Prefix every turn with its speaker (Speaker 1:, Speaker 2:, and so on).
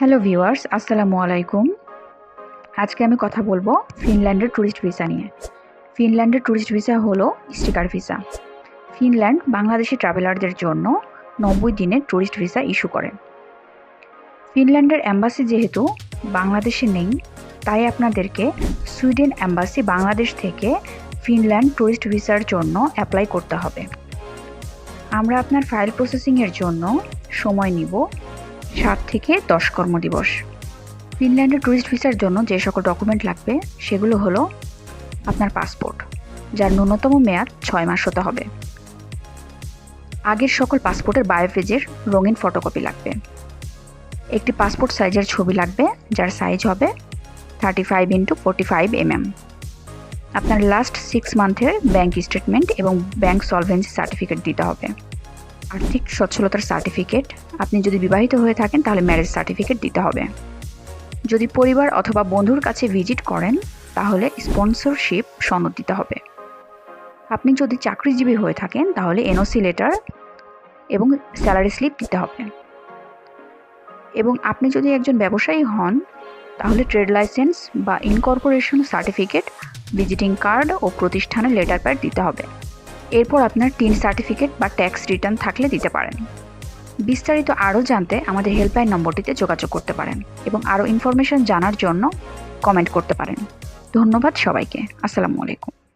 Speaker 1: Hello viewers আসসালামু আলাইকুম আজকে আমি কথা বলব ফিনল্যান্ডের ট্যুরিস্ট ভিসা নিয়ে। ফিনল্যান্ডের ট্যুরিস্ট ভিসা হলো স্টিকার ভিসা ফিনল্যান্ড বাংলাদেশি ট্রাভেলারদের জন্য নব্বই দিনের ট্যুরিস্ট ভিসা ইস্যু করে। ফিনল্যান্ডের অ্যাম্বাসি যেহেতু বাংলাদেশে নেই, তাই আপনাদেরকে সুইডেন অ্যাম্বাসি বাংলাদেশ থেকে ফিনল্যান্ড ট্যুরিস্ট ভিসার জন্য অ্যাপ্লাই করতে হবে। আমরা আপনার ফাইল প্রসেসিংয়ের জন্য সময় নিব সাত থেকে দশ কর্মদিবস। ফিনল্যান্ডের ট্যুরিস্ট ভিসার জন্য যে সকল ডকুমেন্ট লাগবে, সেগুলো হলো আপনার পাসপোর্ট যার ন্যূনতম মেয়াদ ছয় মাস হতে হবে। আগের সকল পাসপোর্টের বায়ো পেজের রঙিন ফটোকপি লাগবে। একটি পাসপোর্ট সাইজের ছবি লাগবে, যার সাইজ হবে thirty five into forty five MM আপনার লাস্ট সিক্স মান্থের ব্যাংক স্টেটমেন্ট এবং ব্যাংক সলভেন্সি সার্টিফিকেট দিতে হবে। আর্থিক সচ্ছলতার সার্টিফিকেট আপনি যদি বিবাহিত হয়ে থাকেন, তাহলে ম্যারেজ সার্টিফিকেট দিতে হবে। যদি পরিবার অথবা বন্ধুর কাছে ভিজিট করেন, তাহলে স্পন্সরশিপ সনদ দিতে হবে। আপনি যদি চাকরিজীবী হয়ে থাকেন, তাহলে এনওসি লেটার এবং স্যালারি স্লিপ দিতে হবে। এবং আপনি যদি একজন ব্যবসায়ী হন, তাহলে ট্রেড লাইসেন্স বা ইনকর্পোরেশন সার্টিফিকেট ভিজিটিং কার্ড ও প্রতিষ্ঠানের লেটার প্যাড দিতে হবে। এরপর আপনার টিন সার্টিফিকেট বা ট্যাক্স রিটার্ন থাকলে দিতে পারেন। বিস্তারিত আরও জানতে আমাদের হেল্পলাইন নম্বরটিতে যোগাযোগ করতে পারেন এবং আরও ইনফরমেশন জানার জন্য কমেন্ট করতে পারেন। ধন্যবাদ সবাইকে। আসসালামু আলাইকুম।